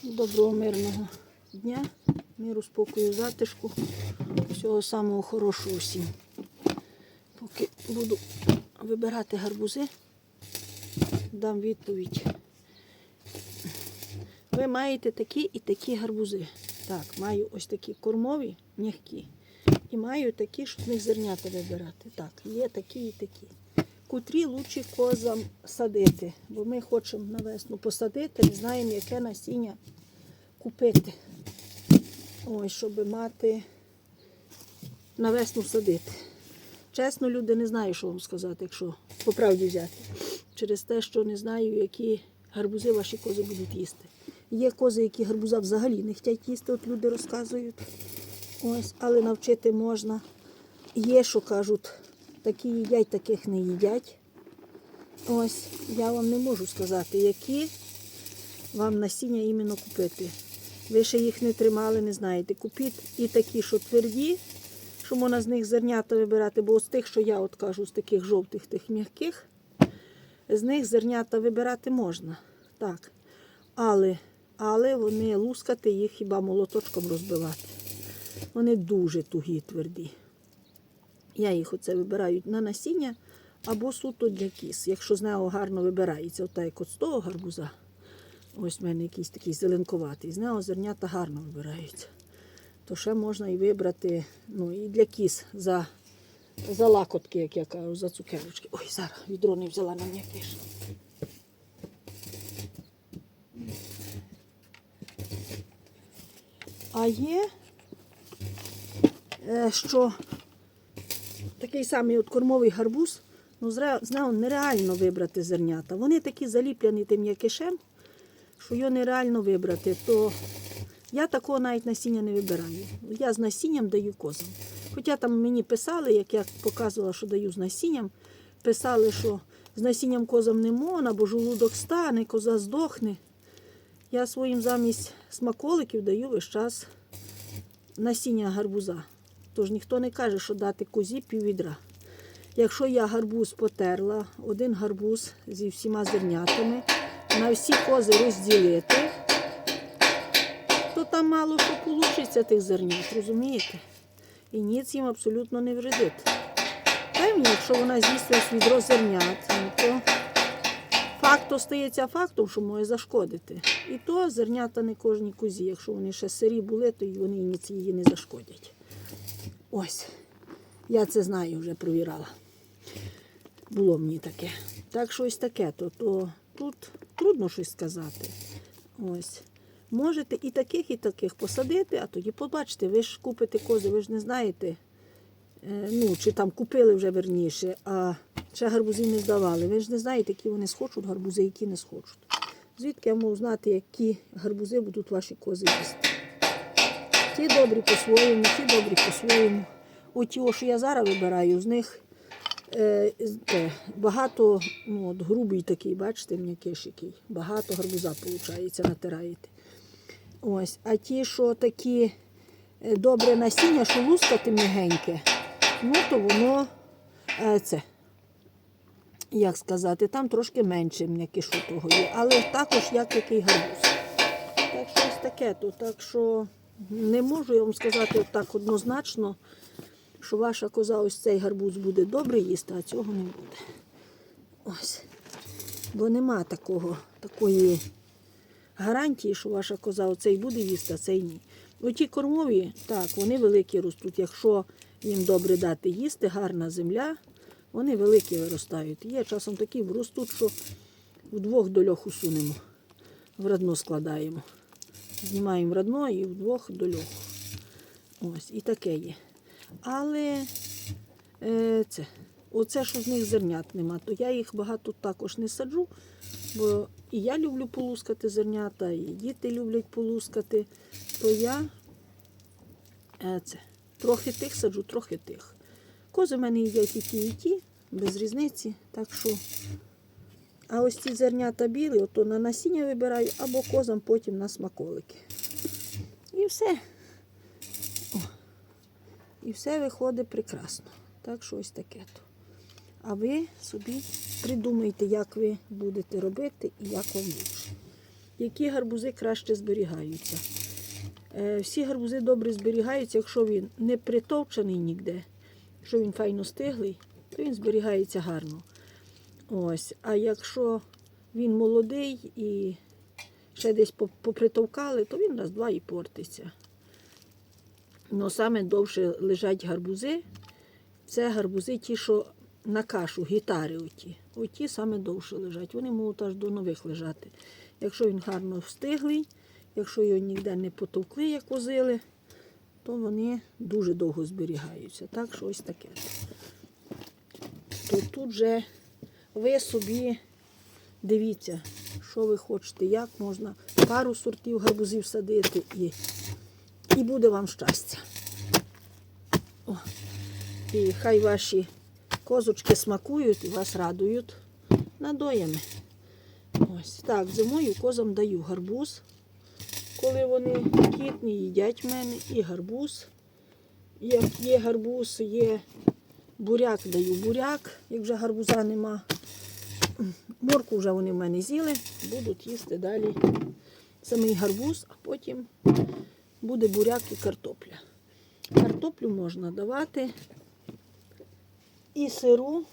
Доброго мирного дня, миру, спокою, затишку. Всього самого хорошого всім. Поки буду вибирати гарбузи, дам відповідь. Ви маєте такі і такі гарбузи. Так, маю ось такі кормові, м'які. І маю такі, щоб з них зернята вибирати. Так, є такі і такі. Котрі лучше козам садити, бо ми хочемо на весну посадити, не знаємо, яке насіння купити. Ось, щоб мати на весну садити. Чесно, люди не знаю, що вам сказати, якщо по правді взяти. Через те, що не знаю, які гарбузи ваші кози будуть їсти. Є кози, які гарбуза взагалі не хочуть їсти, от люди розказують. Ось, але навчити можна. Є, що кажуть, такі їдять, таких не їдять. Ось, я вам не можу сказати, які вам насіння іменно купити. Ви ще їх не тримали, не знаєте. Купіть і такі, що тверді, що можна з них зернята вибирати, бо з тих, що я от кажу, з таких жовтих, тих м'яких, з них зернята вибирати можна. Так. Але, але вони лускати їх хіба молоточком розбивати. Вони дуже тугі, тверді. Я їх оце вибираю на насіння або суто для кіс. Якщо з нього гарно вибирається, отак як от з того гарбуза. Ось в мене якийсь такий зеленкуватий. З нього зернята гарно вибираються. То ще можна і вибрати ну, і для кіс за, за лакотки, як я кажу, за цукерочки. Ой, зараз відро не взяла на м'якиш. А є, е, що такий самий от кормовий гарбуз, ну, з нього нереально вибрати зернята. Вони такі заліплені тим м'якишем, що його нереально вибрати. То я такого навіть насіння не вибираю. Я з насінням даю козам. Хоча там мені писали, як я показувала, що даю з насінням, писали, що з насінням козам не можна, бо жолудок стане, коза здохне. Я своїм замість смаколиків даю весь час насіння гарбуза. Тож ніхто не каже, що дати козі піввідра. Якщо я гарбуз потерла, один гарбуз зі всіма зернятами, на всі кози розділити, то там мало що получиться тих зернят, розумієте? І ніц їм абсолютно не вредить. Певні, якщо вона з'їсть весь відро зернят, ну, то факт остається фактом, що може зашкодити. І то зернята не кожній козі. Якщо вони ще сирі були, то вони ніц її не зашкодять. Ось. Я це знаю, вже провірала. Було мені таке. Так що ось таке, то, то тут трудно щось сказати. Ось. Можете і таких, і таких посадити, а тоді побачите, ви ж купите кози, ви ж не знаєте, е, ну, чи там купили вже верніше, а ще гарбузів не здавали. Ви ж не знаєте, які вони схочуть гарбузи, які не схочуть. Звідки я можу знати, які гарбузи будуть ваші кози їсти? Ті добрі по-своєму, ті добрі по-своєму. Оті, що я зараз вибираю, з них е, е, багато, ну, от грубий такий, бачите, м'якиш який. Багато гарбуза, виходить, натираєте. Ось. А ті, що такі е, добре насіння, що лускати м'ягеньке, ну то воно е, це. Як сказати, там трошки менше м'якишу того є, але також як який гарбуз. Так що ось таке то. Так що не можу я вам сказати отак однозначно, що ваша коза ось цей гарбуз буде добре їсти, а цього не буде. Ось. Бо нема такого, такої гарантії, що ваша коза оцей буде їсти, а цей ні. Оті кормові, так, вони великі ростуть. Якщо їм добре дати їсти, гарна земля, вони великі виростають. Є часом такі ростуть, що вдвох до льоху сунемо, в радно складаємо. Знімаємо радно і вдвох до льоху. Ось, і таке є. Але е, це, оце, що з них зернят нема, то я їх багато також не саджу, бо і я люблю полускати зернята, і діти люблять полускати, то я е, це, трохи тих саджу, трохи тих. Кози в мене їдять і ті, і ті, без різниці. Так що, а ось ці зернята білі, ото на насіння вибираю, або козам потім на смаколики. І все. О. І все виходить прекрасно. Так що ось таке то. А ви собі придумайте, як ви будете робити і як вам лучше. які гарбузи краще зберігаються. Е, Всі гарбузи добре зберігаються, якщо він не притовчений ніде, якщо він файно стиглий, то він зберігається гарно. Ось. А якщо він молодий і ще десь попритовкали, то він раз-два і портиться. Ну, саме довше лежать гарбузи. Це гарбузи ті, що на кашу, гітари оті. Оті саме довше лежать. Вони можуть аж до нових лежати. Якщо він гарно встиглий, якщо його ніде не потовкли, як возили, то вони дуже довго зберігаються. Так що ось таке. То тут вже ви собі дивіться, що ви хочете, як можна пару сортів гарбузів садити і, і буде вам щастя. О. І хай ваші козочки смакують і вас радують надоями. Ось так, зимою козам даю гарбуз. Коли вони кітні, їдять в мене і гарбуз. Є, є гарбуз, є буряк, даю буряк, як вже гарбуза нема. Морку вже вони в мене з'їли, будуть їсти далі самий гарбуз, а потім буде буряк і картопля. Картоплю можна давати і сиру,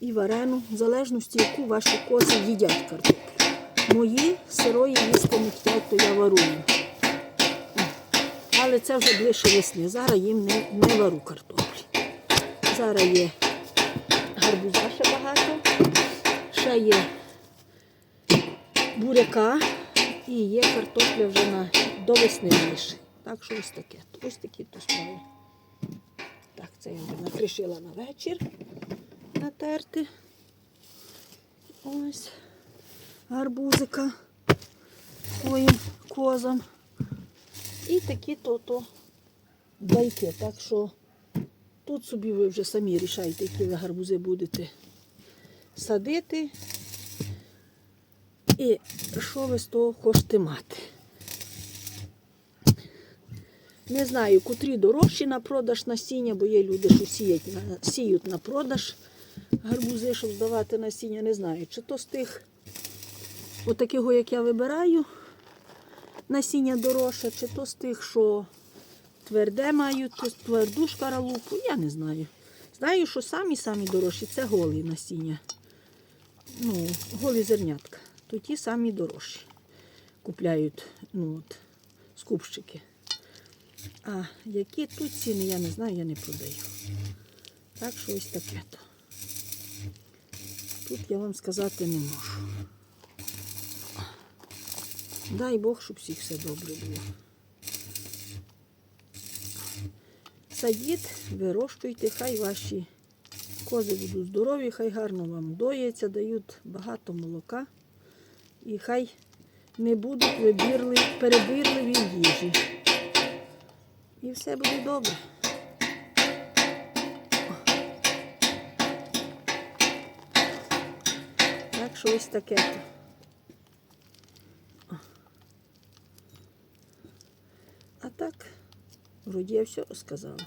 і варену, в залежності, яку ваші кози їдять картоплю. Мої сирої їсти не хочуть, то я варую. Але це вже ближче весни. Зараз їм не, не вару картоплі. Зараз є гарбуза ще багато, ще є буряка і є картопля вже на, до весни більше. Так що ось таке. Ось такі то справи. Так, це я вже накришила на вечір натерти. Ось гарбузика своїм козам. І такі то-то байки. Так що тут собі ви вже самі рішайте, які ви гарбузи будете садити. І що ви з того хочете мати. Не знаю, котрі дорожчі на продаж насіння, бо є люди, що сіють на, сіють на продаж гарбузи, щоб здавати насіння. Не знаю, чи то з тих, отакого, як я вибираю, насіння дорожче, чи то з тих, що тверде мають, то тверду шкаралупу, я не знаю. Знаю, що самі-самі дорожчі це голі насіння. Ну, голі зернятка. То ті самі дорожчі. Купляють ну, от, скупщики. А які тут ціни, я не знаю, я не продаю. Так що ось таке то. Тут я вам сказати не можу. Дай Бог, щоб всіх все добре було. Садіть, вирощуйте, хай ваші кози будуть здорові, хай гарно вам доїться, дають багато молока. І хай не будуть перебірливі їжі. І все буде добре. Так що ось таке. А так, вроді я все сказала.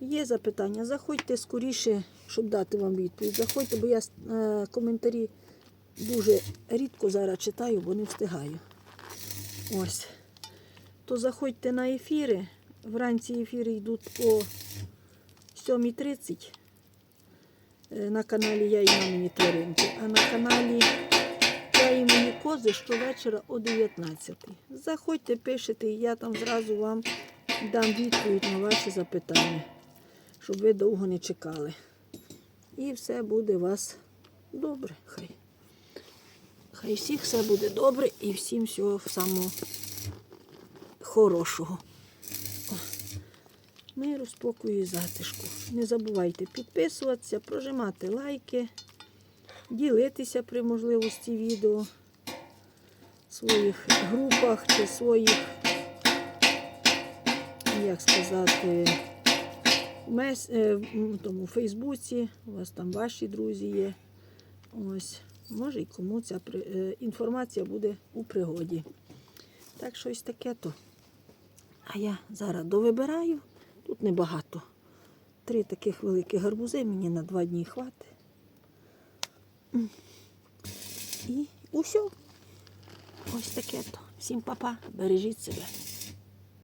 Є запитання, заходьте скоріше, щоб дати вам відповідь. Заходьте, бо я е, коментарі дуже рідко зараз читаю, бо не встигаю. Ось. То заходьте на ефіри. Вранці ефіри йдуть по 7.30 е, на каналі Я і мамині тваринки, а на каналі Я і мої кози щовечора о 19. Заходьте, пишете, і я там зразу вам дам відповідь на ваші запитання, щоб ви довго не чекали. І все буде у вас добре. Хай. Хай всіх все буде добре і всім всього самого хорошого. Миру, спокою і затишку. Не забувайте підписуватися, прожимати лайки, ділитися при можливості відео в своїх групах чи своїх, як сказати, мес, е, в Фейсбуці. У вас там ваші друзі є. Ось. Може і кому ця е, інформація буде у пригоді. Так що ось таке то. А я зараз довибираю. Тут небагато. Три таких великих гарбузи мені на два дні хватить. І Усьо. Ось таке то. Всім папа, бережіть себе.